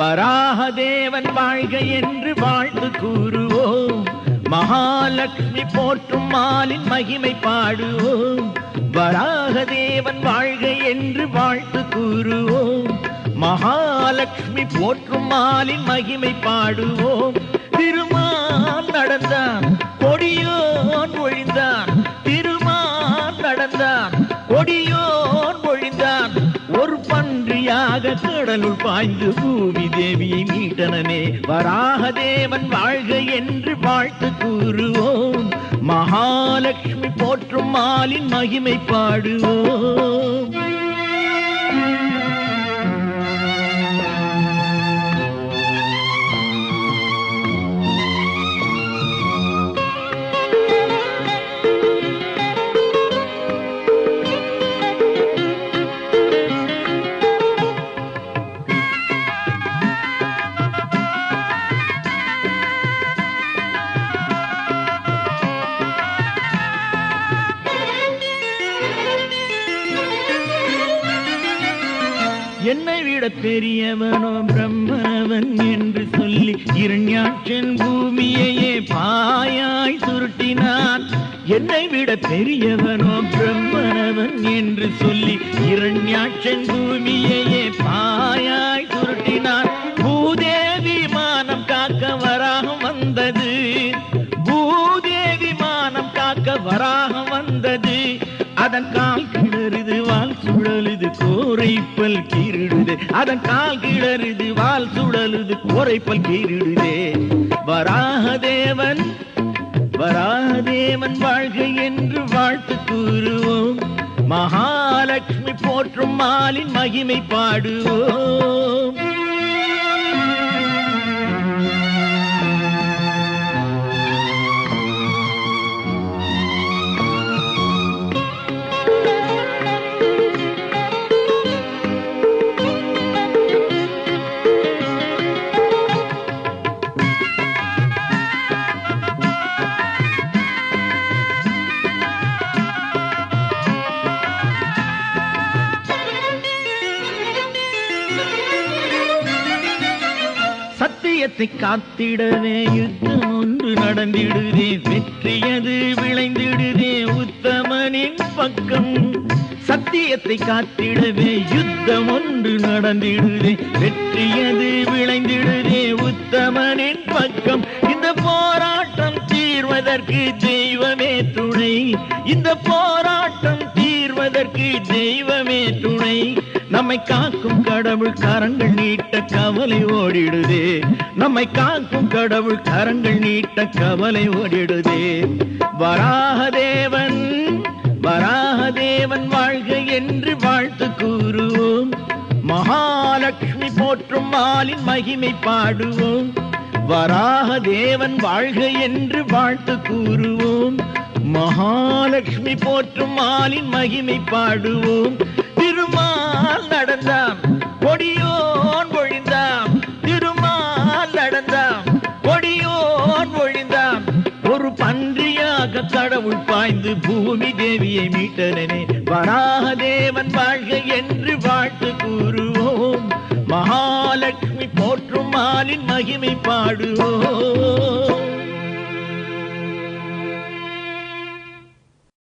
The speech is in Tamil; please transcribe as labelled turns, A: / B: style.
A: வராகதேவன் வாழ்க என்று வாழ்த்து கூறுவோம். மகாலட்சுமி போற்றும் மாலின் மகிமை பாடுவோம். வராகதேவன் வாழ்க என்று வாழ்த்து கூறுவோம். மகாலட்சுமி போற்றும் மாலின் மகிமை பாடுவோம். திருமால் நடந்தான் கொடியோ கடலுள் பாய்ந்து பூமி தேவியை மீட்டனமே வராக தேவன் வாழ்க என்று வாழ்த்து கூறுவோம். மகாலட்சுமி போற்றும் மாலின் மகிமை பாடுவோம். என்னை விட பெரியவனோ பிரம்மனவன் என்று சொல்லி இரண்யாட்சன் பூமியையே பாயாய் சுருட்டினான் என்னை விட பெரியவனோ பிரம்மனவன் என்று சொல்லி இரண்யாட்சன் பூமியையே பாயாய் சுருட்டினான் பூதேவி மானம் காக்க வராகம் வந்தது. பூதேவி மானம் காக்க வராகம் வந்தது. அதன் கால் கோரைப்பல் கீறிடுதே. அதன் கால் கிளறுது வால் சுழலுது கோரைப்பல் கீறிடுதே. வராகதேவன் வராகதேவன் வாழ்க என்று வாழ்த்து கூறுவோம். மகாலட்சுமி போற்றும் மாலின் மகிமை பாடுவோம். சத்தியத்தை காத்திடவே யுத்தம் ஒன்று நடந்திடுதே வெற்றியது விளைந்திடுதே உத்தமனின் பக்கம். சத்தியத்தை காத்திடவே யுத்தம் ஒன்று நடந்திடுதே வெற்றியது விளைந்திடுதே உத்தமனின் பக்கம். இந்த போராட்டம் தீர்வதற்கு தெய்வமே துணை. இந்த போராட்டம் தீர்வதற்கு தெய்வமே துணை. நம்மை காக்கும் கடவுள் கரங்கள் நீட்ட கவலை ஓடிடுதே. நம்மை காக்கும் கடவுள் கரங்கள் நீட்ட கவலை ஓடிடுதே. வராகதேவன் வராகதேவன் வாழ்க என்று வாழ்த்து கூறுவோம். மகாலட்சுமி போற்றும் மாலின் மகிமை பாடுவோம். வராகதேவன் வாழ்க என்று வாழ்த்து கூறுவோம். மகாலட்சுமி போற்றும் மாலின் மகிமை பாடுவோம். திருமால் நடந்தான் கொடியோ கடவுள் பாய்ந்து பூமி தேவியை மீட்டனே வராகதேவன் வாழ்க என்று வாழ்த்து கூறுவோம். மகாலட்சுமி போற்றும் மாலின் மகிமை பாடுவோம்.